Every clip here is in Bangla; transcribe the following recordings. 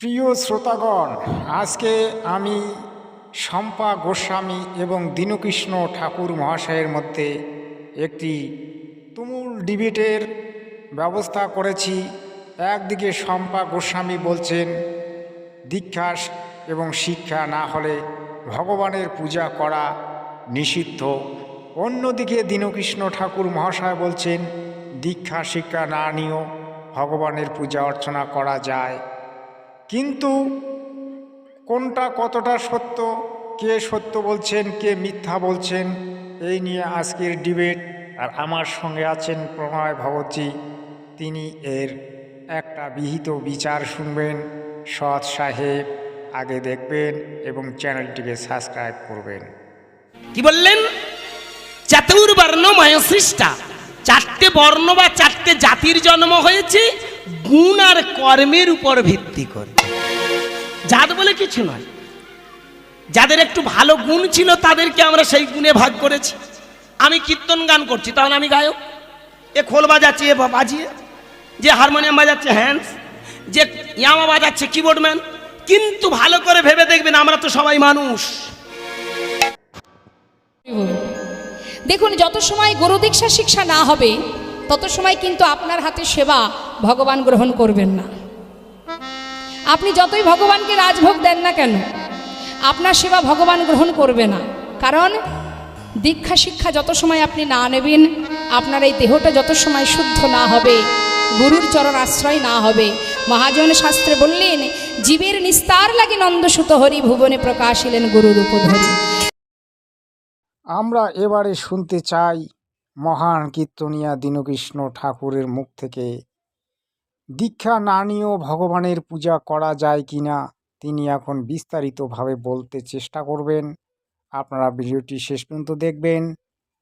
প্রিয় শ্রোতাগণ, আজকে আমি শম্পা গোস্বামী এবং দীনকৃষ্ণ ঠাকুর মহাশয়ের মধ্যে একটি তুমুল ডিবেটের ব্যবস্থা করেছি। একদিকে শম্পা গোস্বামী বলছেন দীক্ষা এবং শিক্ষা না হলে ভগবানের পূজা করা নিষিদ্ধ। অন্যদিকে দীনকৃষ্ণ ঠাকুর মহাশয় বলছেন, দীক্ষা, শিক্ষা না নিয়েও ভগবানের পূজা অর্চনা করা যায়। কিন্তু কোনটা কতটা সত্য, কে সত্য বলছেন, কে মিথ্যা বলছেন, এই নিয়ে আজকের ডিবেট। আর আমার সঙ্গে আছেন প্রণয় ভগতজি, তিনি এর একটা বিহিত বিচার শুনবেন, সৎ সাহেব, আগে দেখবেন এবং চ্যানেলটিকে সাবস্ক্রাইব করবেন। কি বললেন? চাতুর্বর্ণ ময়সৃষ্টা চারটে বর্ণ বা চারটে জাতির জন্ম হয়েছে? গুণ আর কর্মের উপর ভিত্তি করে। জাত বলে কিছু নয়। যাদের একটু ভালো গুণ ছিল, তাদেরকে আমরা সেই গুণে ভাগ করেছি। আমি কীর্তন গান করছি, তাহলে আমি গায়ক। এ খোল বাজাচ্ছে, এ বাজিয়ে। যে হারমোনিয়াম বাজাচ্ছে, হ্যান্ডস। যে ইয়ামা বাজাচ্ছে কিবোর্ডম্যান কিন্তু ভালো করে ভেবে দেখবেন, আমরা তো সবাই মানুষ। দেখুন, যত সময় গুরু দীক্ষা শিক্ষা না হবে তত সময় কিন্তু আপনার হাতে সেবা ভগবান গ্রহণ করবেন না। আপনি যতই ভগবানকে রাজভোগ দেন না কেন, আপনার সেবা ভগবান গ্রহণ করবে না। কারণ দীক্ষা শিক্ষা যত সময় আপনি না নেবেন, আপনার এই দেহটা যত সময় শুদ্ধ না হবে, গুরুর চরণ আশ্রয় না হবে, মহাজন শাস্ত্রে বললেন, জীবের নিস্তার লাগে নন্দসুত হরি ভুবনে প্রকাশিলেন গুরুর উপধরি। আমরা এবারে শুনতে চাই মহান কীর্তনিয়া দীনকৃষ্ণ ঠাকুরের মুখ থেকে। দীক্ষা না নিয়েও ভগবানের পূজা করা যায় কি না, তিনি এখন বিস্তারিতভাবে বলতে চেষ্টা করবেন। আপনারা ভিডিওটি শেষ পর্যন্ত দেখবেন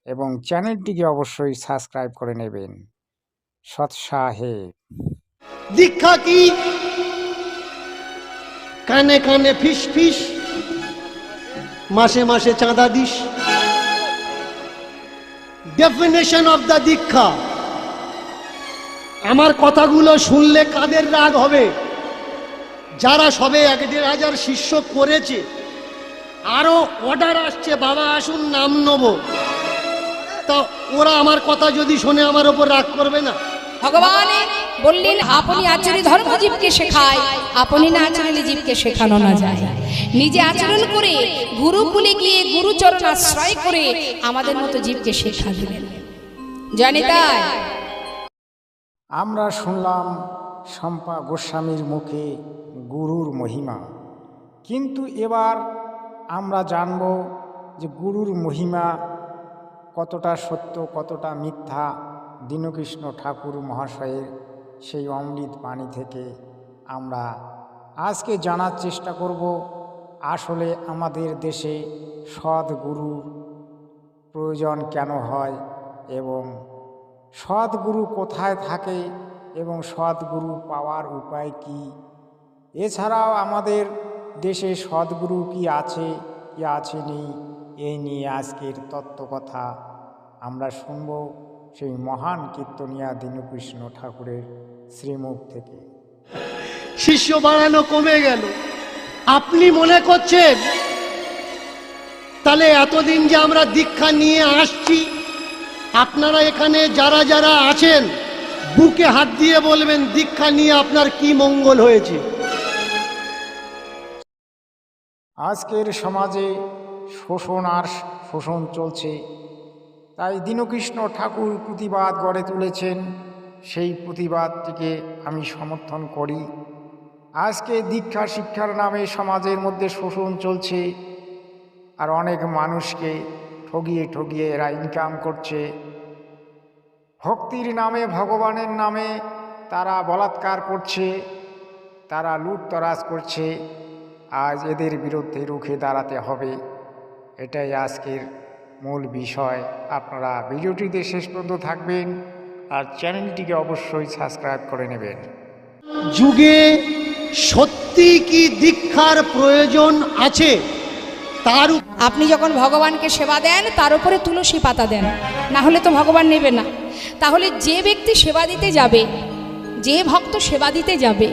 এবং চ্যানেলটিকে অবশ্যই সাবস্ক্রাইব করে নেবেন। সৎ সাহেব দীক্ষা কি? কানে কানে ফিস ফিস, মাসে মাসে চাঁদা দিস। ডেফিনেশন অফ দ্য দীক্ষা আমার কথাগুলো শুনলে কাদের রাগ হবে? যারা সবে এক দেড় হাজার শিষ্য করেছে, আরও অর্ডার আসছে, বাবা, আসুন, নাম নেব। তা ওরা আমার কথা যদি শোনে আমার ওপর রাগ করবে না? ভগবান বললেন, আপনি আচরণ ধর্ম জীবকে শেখায়, আপনি না আচরণে জীবকে শেখানো না যায়। নিজে আচরণ করে গুরুকুলে গিয়ে গুরুচরণ আশ্রয় করে আমাদের মতো জীবকে শেখা দিলেন। জানি তাই। আমরা শুনলাম শম্পা গোস্বামীর মুখে গুরুর মহিমা। কিন্তু এবার আমরা জানব যে গুরুর মহিমা কতটা সত্য কতটা মিথ্যা দীনকৃষ্ণ ঠাকুর মহাশয়ের সেই অমৃত বাণী থেকে আমরা আজকে জানার চেষ্টা করব আসলে আমাদের দেশে সৎ গুরুর প্রয়োজন কেন হয় এবং সদ্গুরু কোথায় থাকে এবং সদ্গুরু পাওয়ার উপায় কি? এছাড়াও আমাদের দেশে সদ্গুরু কি আছে কি আছে নেই এই নিয়ে আজকের তত্ত্বকথা আমরা শুনব সেই মহান কীর্তনিয়া দীনকৃষ্ণ ঠাকুরের শ্রীমুখ থেকে। শিষ্য বাড়ানো কমে গেল। আপনি মনে করছেন? তাহলে এতদিন যে আমরা দীক্ষা নিয়ে আসছি, আপনারা এখানে যারা যারা আছেন, বুকে হাত দিয়ে বলবেন দীক্ষা নিয়ে আপনার কি মঙ্গল হয়েছে। আজকের সমাজে শোষণ আর শোষণ চলছে, তাই দীনকৃষ্ণ ঠাকুর প্রতিবাদ গড়ে তুলেছেন, সেই প্রতিবাদটিকে আমি সমর্থন করি। আজকে দীক্ষা শিক্ষার নামে সমাজের মধ্যে শোষণ চলছে আর অনেক মানুষকে ঠগিয়ে ঠগিয়ে এরা ইনকাম করছে। ভক্তির নামে, ভগবানের নামে তারা বলাৎকার করছে, তারা লুটতরাজ করছে, আজ এদের বিরুদ্ধে রুখে দাঁড়াতে হবে। এটাই আজকের মূল বিষয়। আপনারা ভিডিওটিতে শেষ পর্যন্ত থাকবেন আর চ্যানেলটিকে অবশ্যই সাবস্ক্রাইব করে নেবেন। যুগে সত্যি কি দীক্ষার প্রয়োজন আছে? তার আপনি যখন ভগবানকে সেবা দেন তার উপরে তুলসী পাতা দেন। না হলে তো ভগবান নেবে না। তাহলে যে ব্যক্তি সেবা দিতে যাবে যে ভক্ত সেবা দিতে যাবে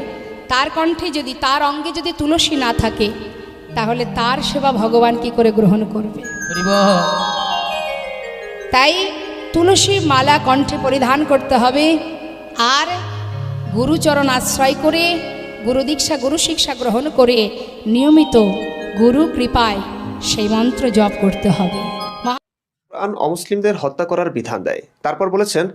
তার কণ্ঠে যদি তার অঙ্গে যদি তুলসী না থাকে তাহলে তার সেবা ভগবান কি করে গ্রহণ করবে। তাই তুলসী মালা কণ্ঠে পরিধান করতে হবে। আর গুরুচরণ আশ্রয় করে গুরু দীক্ষা, গুরু শিক্ষা গ্রহণ করে নিয়মিত গুরু কৃপায় সেই মন্ত্র জপ করতে হবে। কোরআন অমুসলিমদের হত্যা করার বিধান দেয়। তারপর বলেছেন,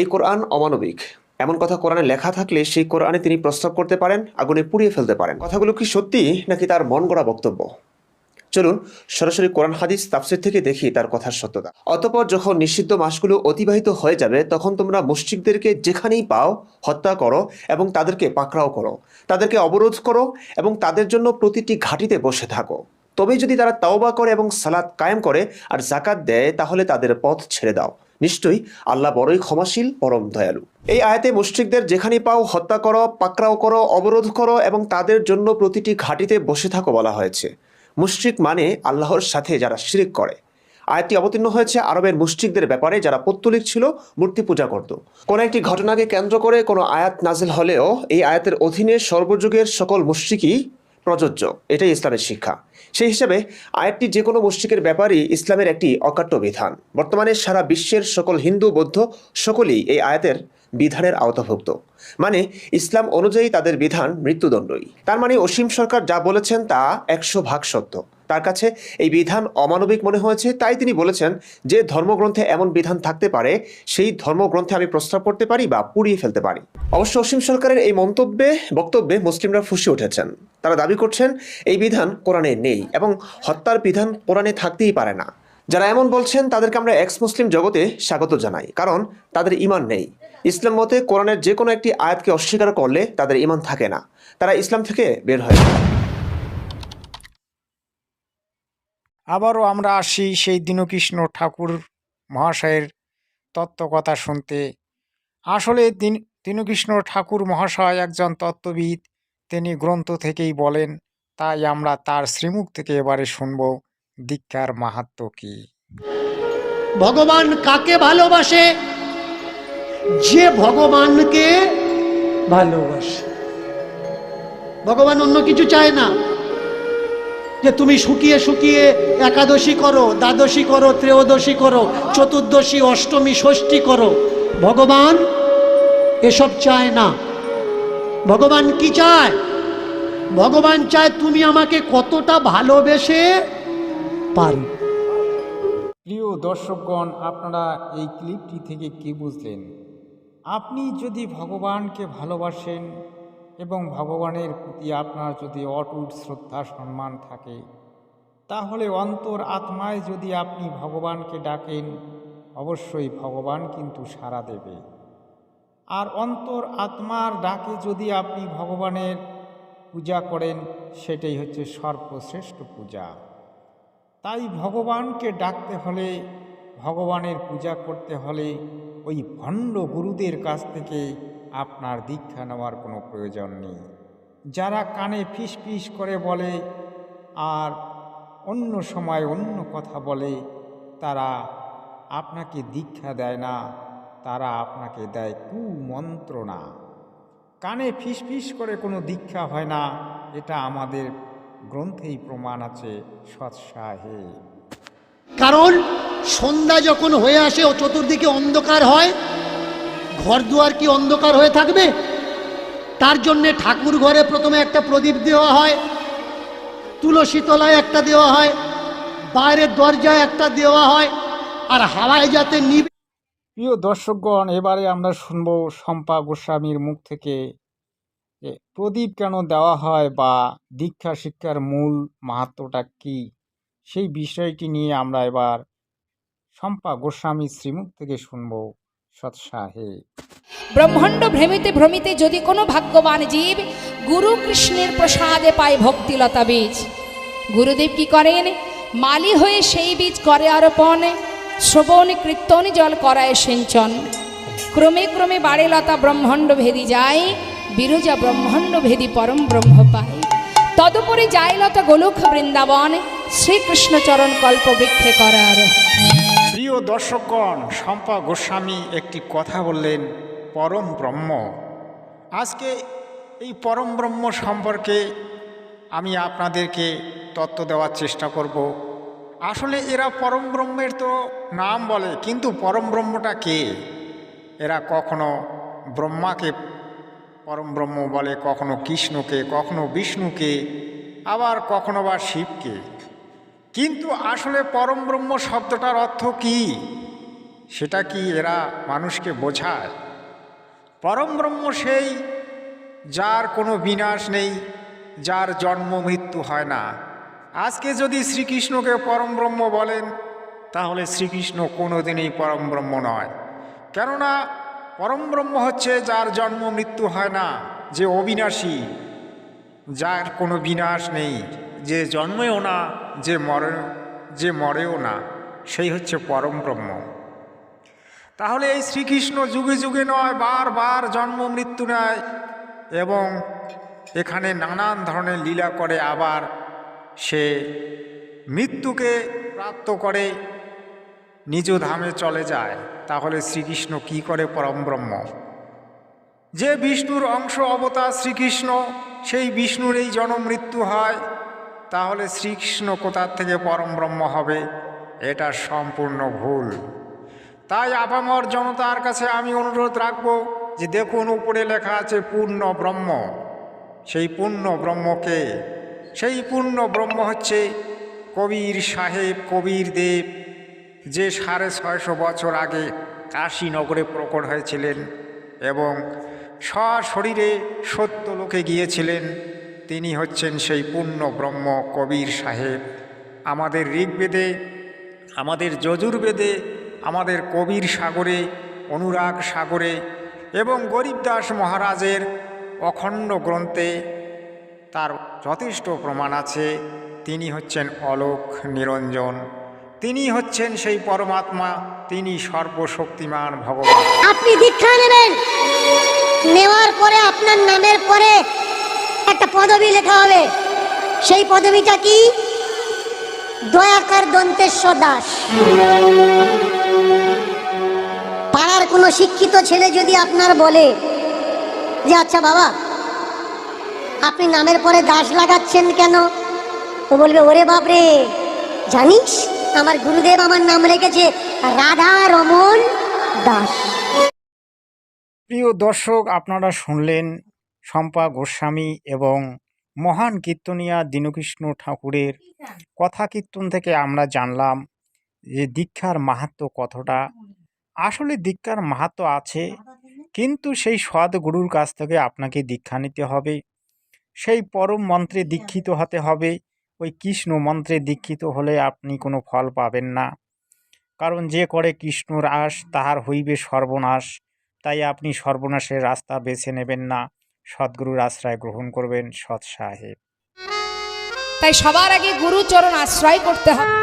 এই কোরআন অমানবিক। এমন কথা কোরআনে লেখা থাকলে সেই কোরআনে তিনি প্রস্তাব করতে পারেন, আগুনে পুড়িয়ে ফেলতে পারেন। কথাগুলো কি সত্যি, নাকি তার মন গড়া বক্তব্য? চলুন সরাসরি কোরআন হাদিস তাফসির থেকে দেখি তার কথার সত্যতা। অতপর যখন নিষিদ্ধ মাসগুলো অতিবাহিত হয়ে যাবে, তখন তোমরা মুশরিকদেরকে যেখানেই পাও হত্যা করো এবং তাদেরকে পাকড়াও করো। তাদেরকে অবরোধ করো এবং তাদের জন্য প্রতিটি ঘাটিতে বসে থাকো। তবেই যদি তারা তাওবা করে এবং সালাত কায়েম করে আর জাকাত দেয়, তাহলে তাদের পথ ছেড়ে দাও। নিশ্চয়ই আল্লাহ বড়ই ক্ষমাশীল, পরম দয়ালু। এই আয়াতে মুশরিকদের যেখানে পাও হত্যা করো, পাকড়াও করো, অবরোধ করো এবং তাদের জন্য প্রতিটি ঘাটিতে বসে থাকো বলা হয়েছে। মুশরিক মানে আল্লাহর সাথে যারা শিরিক করে। আয়াতটি অবতীর্ণ হয়েছে আরবের মুশরিকদের ব্যাপারে যারা পত্তলিক ছিল, মূর্তি পূজা করত। কোন একটি ঘটনাকে কেন্দ্র করে কোনো আয়াত নাজিল হলেও এই আয়াতের অধীনে সর্বযুগের সকল মুশরিকই প্রযোজ্য। এটাই ইসলামের শিক্ষা। সেই হিসাবে আয়াতটি যে কোনো মুশরিকের ব্যাপারই ইসলামের একটি অকাট্য বিধান। বর্তমানে সারা বিশ্বের সকল হিন্দু, বৌদ্ধ সকলেই এই আয়াতের বিধানের আওতাভুক্ত। মানে ইসলাম অনুযায়ী তাদের বিধান মৃত্যুদণ্ডই। তার মানে অসীম সরকার যা বলেছেন তা একশো ভাগ সত্য। তার কাছে এই বিধান অমানবিক মনে হয়েছে, তাই তিনি বলেছেন যে ধর্মগ্রন্থে এমন বিধান থাকতে পারে, সেই ধর্মগ্রন্থে আমি প্রস্তাব করতে পারি বা পুড়িয়ে ফেলতে পারি। অবশ্য অসীম সরকারের এই মন্তব্যে, বক্তব্যে মুসলিমরা ফুসে উঠেছেন। তারা দাবি করছেন, এই বিধান কোরআনে নেই এবং হত্যার বিধান কোরআনে থাকতেই পারে না। যারা এমন বলছেন, তাদেরকে আমরা এক্স মুসলিম জগতে স্বাগত জানাই, কারণ তাদের ইমান নেই। ইসলাম মতে কোরআনের যে কোনো একটি আয়াতকে অস্বীকার করলে তাদের ইমান থাকে না। তারা ইসলাম থেকে বের হয়। আবারও আমরা আসি সেই দীনকৃষ্ণ ঠাকুর মহাশয়ের তত্ত্বকথা শুনতে। আসলে দিন দীনকৃষ্ণ ঠাকুর মহাশয় একজন তত্ত্ববিদ। তিনি গ্রন্থ থেকেই বলেন তাই আমরা তার শ্রীমুখ থেকে এবারে শুনব দীক্ষার মাহাত্ম কী। ভগবান কাকে ভালোবাসে? যে ভগবানকে ভালোবাসে। ভগবান অন্য কিছু চায় না। যে তুমি শুকিয়ে শুকিয়ে একাদশী করো, দ্বাদশী করো, ত্রয়োদশী করো, চতুর্দশী, অষ্টমী, ষষ্ঠী করো। ভগবান এসব চায় না। ভগবান কি চায়? ভগবান চায় তুমি আমাকে কতটা ভালোবেসে পারো। প্রিয় দর্শকগণ, আপনারা এই ক্লিপটি থেকে কি বুঝলেন? আপনি যদি ভগবানকে ভালোবাসেন এবং ভগবানের প্রতি আপনার যদি অটুট শ্রদ্ধা, সম্মান থাকে, তাহলে অন্তর আত্মায় যদি আপনি ভগবানকে ডাকেন, অবশ্যই ভগবান কিন্তু সাড়া দেবে। আর অন্তর আত্মার ডাকে যদি আপনি ভগবানের পূজা করেন, সেটাই হচ্ছে সর্বশ্রেষ্ঠ পূজা। তাই ভগবানকে ডাকতে হলে, ভগবানের পূজা করতে হলে ওই ভণ্ড গুরুদের কাছ থেকে আপনার দীক্ষা নেওয়ার কোনো প্রয়োজন নেই। যারা কানে ফিস ফিস করে বলে আর অন্য সময় অন্য কথা বলে, তারা আপনাকে দীক্ষা দেয় না, তারা আপনাকে দেয় কুমন্ত্রণা কানে ফিস ফিস করে কোনো দীক্ষা হয় না, এটা আমাদের গ্রন্থেই প্রমাণ আছে সৎসাহে। কারণ সন্ধ্যা যখন হয়ে আসে ও চতুর্দিকে অন্ধকার হয় ঘর দুয়ার কি অন্ধকার হয়ে থাকবে? তার জন্যে ঠাকুর ঘরে প্রথমে একটা প্রদীপ দেওয়া হয়, তুলসী তলায় একটা দেওয়া হয়, বাইরের দরজায় একটা দেওয়া হয়, আর হাওয়ায় যাতে নিবে প্রিয় দর্শকগণ, এবারে আমরা শুনব শম্পা গোস্বামীর মুখ থেকে প্রদীপ কেন দেওয়া হয় বা দীক্ষা শিক্ষার মূল মাহাত্মটা কি? সেই বিষয়টি নিয়ে আমরা এবার শম্পা গোস্বামী শ্রীমুখ থেকে শুনব সৎসাহে। ব্রহ্মাণ্ড ভ্রমিতে ভ্রমিতে যদি কোনো ভাগ্যবান জীব গুরু কৃষ্ণের প্রসাদে পায় ভক্তিলতা বীজ। গুরুদেব কি করেন? মালি হয়ে সেই বীজ করে আরোপণ, শ্রবণ, কীর্তন, জল করায় সিঞ্চন। ক্রমে ক্রমে বাড়ে লতা ব্রহ্মাণ্ড ভেদি যায়, বিরজা ব্রহ্মাণ্ড ভেদি পরম ব্রহ্ম পায়। তদুপরি যায় লতা গোলক বৃন্দাবন শ্রীকৃষ্ণচরণ কল্প বৃক্ষে করার। প্রিয় দর্শকগণ, শম্পা গোস্বামী একটি কথা বললেন, পরম ব্রহ্ম। আজকে এই পরম ব্রহ্ম সম্পর্কে আমি আপনাদেরকে তত্ত্ব দেওয়ার চেষ্টা করব। আসলে এরা পরম ব্রহ্মের তো নাম বলে, কিন্তু পরম ব্রহ্মটা কে? এরা কখনো ব্রহ্মাকে পরম ব্রহ্ম বলে, কখনো কৃষ্ণকে, কখনো বিষ্ণুকে, আবার কখনো বা শিবকে। কিন্তু আসলে পরম ব্রহ্ম শব্দটার অর্থ কি? সেটা কি এরা মানুষকে বোঝায়? পরম ব্রহ্ম সেই যার কোনো বিনাশ নেই, যার জন্ম মৃত্যু হয় না। আজকে যদি শ্রীকৃষ্ণকে পরম ব্রহ্ম বলেন, তাহলে শ্রীকৃষ্ণ কোনোদিনই পরম ব্রহ্ম নয়। কেননা পরম ব্রহ্ম হচ্ছে যার জন্ম মৃত্যু হয় না, যে অবিনাশী, যার কোনো বিনাশ নেই। যে জন্মেও না, যে মরে, যে মরেও না, সেই হচ্ছে পরম ব্রহ্ম। তাহলে এই শ্রীকৃষ্ণ যুগে যুগে নয় বারবার জন্ম, মৃত্যু নেয় এবং এখানে নানান ধরনের লীলা করে আবার সে মৃত্যুকে প্রাপ্ত করে নিজ ধামে চলে যায়। তাহলে শ্রীকৃষ্ণ কি করে পরম ব্রহ্ম? যে বিষ্ণুর অংশ অবতার শ্রীকৃষ্ণ, সেই বিষ্ণুর এই জনমৃত্যু হয় তাহলে শ্রীকৃষ্ণ কোথার থেকে পরম ব্রহ্ম হবে? এটা সম্পূর্ণ ভুল। তাই আপামর জনতার কাছে আমি অনুরোধ রাখব যে দেখুন, উপরে লেখা আছে পূর্ণ ব্রহ্ম। সেই পূর্ণ ব্রহ্মকে সেই পূর্ণ ব্রহ্ম হচ্ছে কবির সাহেব, কবির দেব, যে সাড়ে ছয়শো বছর আগে কাশীনগরে প্রকট হয়েছিলেন এবং সশরীরে সত্য লোকে গিয়েছিলেন। তিনি হচ্ছেন সেই পূর্ণ ব্রহ্ম কবির সাহেব। আমাদের ঋগ্বেদে, আমাদের যজুর্বেদে, আমাদের কবির সাগরে, অনুরাগ সাগরে এবং গরিবদাস মহারাজের অখণ্ড গ্রন্থে তার যথেষ্ট প্রমাণ আছে। তিনি হচ্ছেন অলোক নিরঞ্জন। তিনি হচ্ছেন সেই পরমাত্মা। তিনি সর্বশক্তিমান ভগবান। আপনি দীক্ষা নেবেন। নেওয়ার পরে আপনার নামের পরে একটা পদবি লেখা হবে। সেই পদবিটা কি? দয়াকার দন্তেশ্বর দাস। পাড়ার কোনো শিক্ষিত ছেলে যদি আপনার বলে যে আচ্ছা বাবা, আপনি নামের পরে দাস লাগাচ্ছেন কেন? ও বলবে, ওরে বাপরে, জানিস, আমার গুরুদেব আমার নাম রেখেছে রাধা রমন দাস। প্রিয় দর্শক, আপনারা শুনলেন শম্পা গোস্বামী এবং মহান কীর্তনিয়া দীনকৃষ্ণ ঠাকুরের কথা কীর্তন থেকে আমরা জানলাম যে দীক্ষার মাহাত্ম কতটা। আসলে দীক্ষার মাহাত্ম আছে, কিন্তু সেই সৎ গুরুর কাছ থেকে আপনাকে দীক্ষা নিতে হবে। সেই পরম মন্ত্রে দীক্ষিত হতে হবে, ওই কৃষ্ণ মন্ত্রে দীক্ষিত হলে আপনি কোনো ফল পাবেন না। কারণ যে করে কৃষ্ণর আশ, তাহার হইবে সর্বনাশ, তাই আপনি সর্বনাশের রাস্তা বেছে নেবেন না। সদ্গুরুর আশ্রয় গ্রহণ করবেন সৎ সাহেব। তাই সবার আগে গুরুচরণ আশ্রয় করতে হবে।